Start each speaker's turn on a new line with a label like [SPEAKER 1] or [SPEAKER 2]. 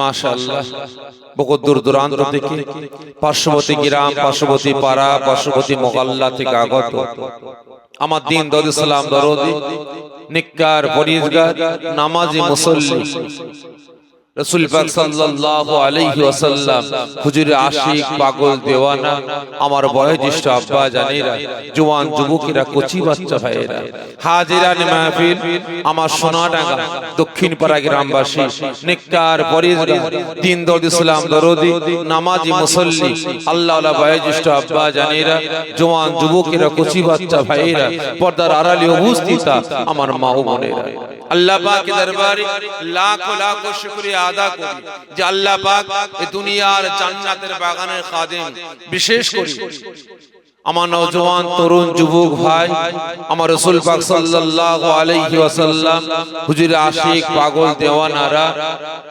[SPEAKER 1] মাশাআল্লাহ। বহু দূর দূরান্ত থেকে পার্শ্ববর্তী গ্রাম পার্শ্ববর্তী পাড়া পার্শ্ববর্তী মোকাল্লা থেকে আগত আমার দিন দরুদ ইসলাম দরদি নিকার পরিজগার নামাজি মুসল্লি। রসুল পাক সাল্লাল্লাহু আলাইহি ওয়াসাল্লাম হুজুর আশিক পাগল দেওয়ানা আমার বয়োজ্যেষ্ঠ আব্বা জানেরা জওয়ান যুবকেরা কচি বাচ্চা ভাইয়েরা হাজিরান মাহফিল আমার সোনাডাঙ্গা দক্ষিণ পাড়া গ্রামবাসী নিকার পরিজগার দিন দরুদ ইসলাম দরদি নামাজি মুসল্লি আল্লাহ আল্লাহ বয়োজ্যেষ্ঠ আব্বা জানেরা জওয়ান যুবকেরা কচি বাচ্চা ভাইয়েরা পর্দার আড়ালে উপস্থিত আমার মা ও বোনেরা। আল্লাহ পাক দরবারে লাখ লাখ শুকরিয়া আদা করি, যে আল্লাহ পাক দুনিয়ার জান্নাতের বাগানের খাদেম। বিশেষ আমার নওজওয়ান তরুণ যুবক ভাই, আমার রসুল পাক সাল্লাল্লাহু আলাইহি ওয়াসাল্লাম, হুজুর আশিক পাগল দেওয়ানারা